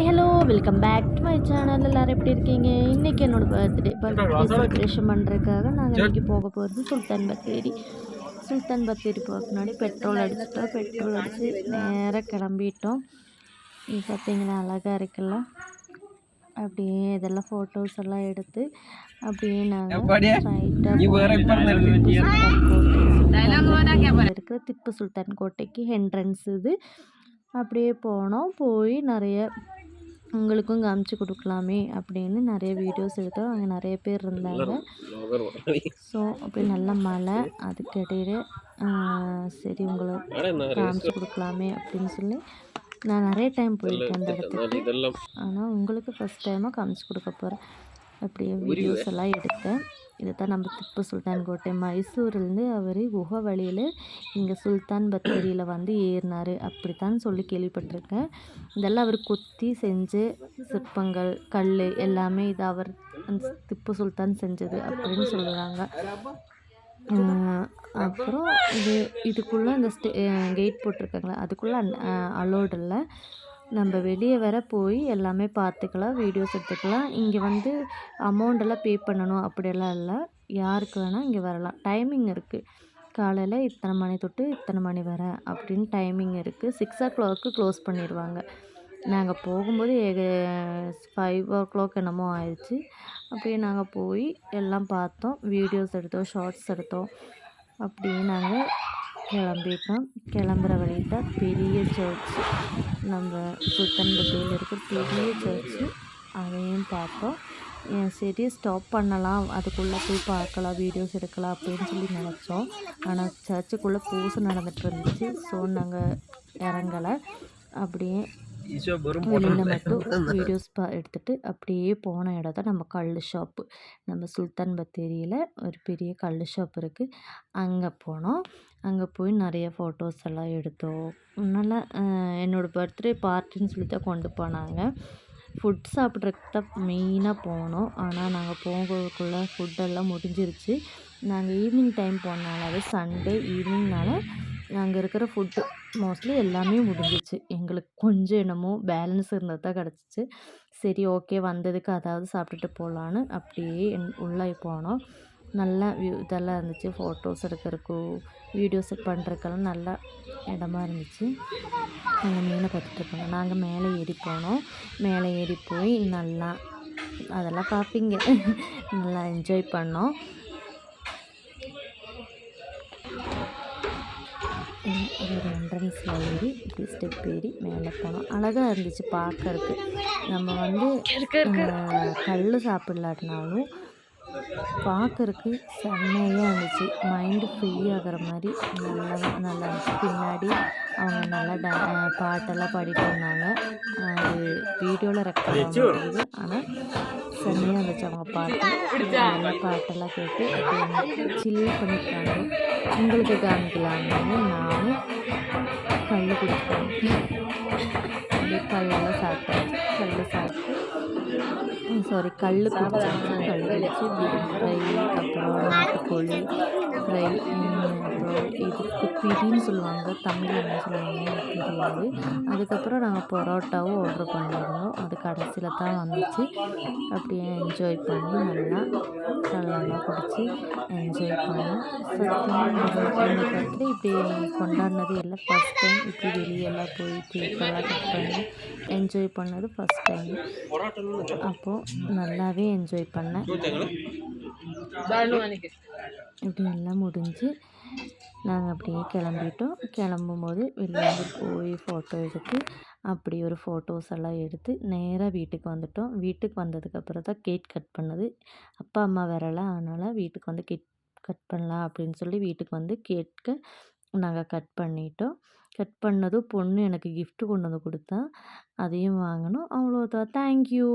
Hi hello welcome back to my channel எல்லோரும் எப்படி இருக்கீங்க? இன்றைக்கி என்னோட பர்த்டே பர்த்டே செலிப்ரேஷன் பண்ணுறதுக்காக நாங்கள் இன்றைக்கி போக போகிறது சுல்தான் பத்தேரி. சுல்தான் பத்தேரி போக முன்னாடி பெட்ரோல் அடிச்சிட்டோம். பெட்ரோல் அடித்து நேராக கிளம்பிட்டோம். இது பார்த்தீங்கன்னா அழகாக இருக்குல்ல அப்படியே இதெல்லாம் ஃபோட்டோஸ் எல்லாம் எடுத்து அப்படியே நாங்கள் இருக்கிற திப்பு சுல்தான் கோட்டைக்கு என்ட்ரன்ஸ் இது. அப்படியே போனோம். போய் நிறைய உங்களுக்கும் காமிச்சு கொடுக்கலாமே அப்படின்னு நிறைய வீடியோஸ் எடுத்தோம். அங்கே நிறைய பேர் இருந்தாங்க. ஸோ அப்படி நல்ல மழை அதுக்கிடையில சரி உங்களை காமிச்சு கொடுக்கலாமே அப்படின்னு சொல்லி நான் நிறைய டைம் போயிருக்கேன் அந்த இடத்துக்கு. ஆனால் உங்களுக்கு ஃபஸ்ட் டைமாக காமிச்சு கொடுக்க போகிறேன் அப்படியே வீடியோஸ் எல்லாம் எடுத்தேன். இதை தான் நம்ம திப்பு சுல்தான் கோட்டை மைசூர்லேருந்து அவர் குகை வழியில் இங்கே சுல்தான் பத்தேரியில் வந்து ஏறினார். அப்படித்தான் சொல்லி கேள்விப்பட்டிருக்கேன். இதெல்லாம் அவர் கொத்தி செஞ்சு சிற்பங்கள் கல் எல்லாமே இது அவர் திப்பு சுல்தான் செஞ்சது அப்படின்னு சொல்லுறாங்க அப்புறம் இது இதுக்குள்ளே இந்த ஸ்டே கெயிட் போட்டிருக்காங்களே அதுக்குள்ளே அலோடு இல்லை. நம்ம வெளியே வர போய் எல்லாமே பார்த்துக்கலாம் வீடியோஸ் எடுத்துக்கலாம். இங்கே வந்து அமௌண்டெல்லாம் பே பண்ணணும் அப்படியெல்லாம் இல்லை. யாருக்கு வேணால் இங்கே வரலாம். டைமிங் இருக்குது காலையில் இத்தனை மணி தொட்டு இத்தனை மணி வர அப்படின்னு டைமிங் இருக்குது சிக்ஸ் ஓ கிளாக்கு க்ளோஸ் பண்ணிடுவாங்க நாங்கள் போகும்போது ஏக ஃபைவ் ஓ கிளாக் என்னமோ ஆயிடுச்சு. அப்படியே நாங்கள் போய் எல்லாம் பார்த்தோம். வீடியோஸ் எடுத்தோம் ஷார்ட்ஸ் எடுத்தோம். அப்படியே நாங்கள் கிளம்பிட்டோம். கிளம்புற வழியில் தான் பெரிய சர்ச் நம்ம சுத்தன்பட்டியில் இருக்கிற பெரிய சர்ச்சு அதையும் பார்த்தோம். சரி ஸ்டாப் பண்ணலாம். அதுக்குள்ளே போய் பார்க்கலாம். வீடியோஸ் எடுக்கலாம் அப்படின்னு சொல்லி நினச்சோம். ஆனால் சர்ச்சுக்குள்ளே பூசை நடந்துகிட்டு இருந்துச்சு. ஸோ நாங்கள் இறங்கலை. அப்படியே வெளியில் மட்டும் வீடியோஸ் பா எடுத்துகிட்டு அப்படியே போன இடம் தான் நம்ம கல் ஷாப்பு நம்ம சுல்தான் பத்தேரியில் ஒரு பெரிய கல் ஷாப் இருக்குது அங்கே போனோம். அங்கே போய் நிறைய ஃபோட்டோஸ் எல்லாம் எடுத்தோம். நல்லா என்னோடய பர்த்டே பார்ட்டின்னு சொல்லி தான் கொண்டு போனாங்க. ஃபுட் சாப்பிட்றதுக்கு தான் மெயினாக போனோம். ஆனால் நாங்கள் போகிறதுக்குள்ளே ஃபுட்டெல்லாம் முடிஞ்சிருச்சு. நாங்கள் ஈவினிங் டைம் போனாலே சண்டே ஈவினிங்னால அங்கே இருக்கிற ஃபுட்டு மோஸ்ட்லி எல்லாமே முடிஞ்சிச்சு. எங்களுக்கு கொஞ்சம் என்னமோ பேலன்ஸ் இருந்தது தான் கிடச்சிச்சு. சரி ஓகே வந்ததுக்கு அதாவது சாப்பிட்டுட்டு போகலான்னு அப்படியே உள்ளே போனோம். நல்லா வியூ இதெல்லாம் இருந்துச்சு. ஃபோட்டோஸ் எடுக்கிறதுக்கு வீடியோஸ் பண்ணுறதுக்கெல்லாம் நல்லா இடமா இருந்துச்சு. நாங்கள் மீனை பார்த்துட்ருக்கோங்க நாங்கள் மேலே ஏறி போனோம். மேலே ஏறி போய் நல்லா அதெல்லாம் பார்ப்பீங்க. நல்லா என்ஜாய் பண்ணோம். ஒரு என்ட்ரன்ஸில் ஏறி இப்படி ஸ்டெப் ஏறி மேலே போனோம். அழகாக இருந்துச்சு பார்க்கறதுக்கு. நம்ம வந்து கல் சாப்பிட்லாட்டினாலும் பார்க்கறக்கு செம்மையாக இருந்துச்சு. மைண்டு ஃப்ரீ ஆகிற மாதிரி நல்லா நல்லா இருந்துச்சு. பின்னாடி அவங்க நல்லா டா பாட்டெல்லாம் பாடிட்டு இருந்தாங்க. அது வீடியோவில் ரெக்கார்ட் ஆகுது ஆனால் செம்மையாக இருந்துச்சு அவங்க பாட்டு. நல்லா பாட்டெல்லாம் கேட்டு சில்லு பண்ணியிருக்காங்க உங்களுக்கு காமிக்கலாம்னு நானும் கல் குடிப்பேன் அப்படியே கல்லெல்லாம் சாப்பிட்டேன் கல் சாப்பிட்டு சாரி கல் குடிச்சாச்சு. கல் வச்சு ஃப்ரை அப்புறம் நாட்டுக்கோழி. ஃப்ரை அப்புறம் இதுக்கு பிடின்னு சொல்லுவாங்க தமிழில் என்ன சொல்லுவாங்க எனக்கு தெரியாது. அதுக்கப்புறம் நாங்கள் பரோட்டாவும் ஆர்டர் பண்ணியிருந்தோம். அது கடைசியில் தான் வந்துச்சு. அப்படியே என்ஜாய் பண்ணி நல்லா நல்லா குடித்து என்ஜாய் பண்ணோம். சத்தியமாக இப்படி கொண்டாடினது எல்லாம் ஃபஸ்ட் டைம் இப்படி வெளியெல்லாம் போய் கேக்கெல்லாம் கட் பண்ணி என்ஜாய் பண்ணது ஃபஸ்ட் டைம் அப்போது நல்லாவே என்ஜாய் பண்ணேன். இப்படி எல்லாம் முடிஞ்சு நாங்கள் அப்படியே கிளம்பிட்டோம். கிளம்பும்போது வெளியே போய் ஃபோட்டோ எடுத்து அப்படி ஒரு ஃபோட்டோஸ் எல்லாம் எடுத்து நேராக வீட்டுக்கு வந்துட்டோம். வீட்டுக்கு வந்ததுக்கப்புறம் தான் கேக் கட் பண்ணது. அப்பா அம்மா வரலாம் அதனால் வீட்டுக்கு வந்து கேக் கட் பண்ணலாம் அப்படின்னு சொல்லி வீட்டுக்கு வந்து கேட்க நாங்கள் கட் பண்ணிட்டோம். கட் பண்ணதும் பொண்ணு எனக்கு கிஃப்ட்டு கொண்டு வந்து கொடுத்தா அதையும் வாங்கினோம். அவ்வளோதான் தேங்க்யூ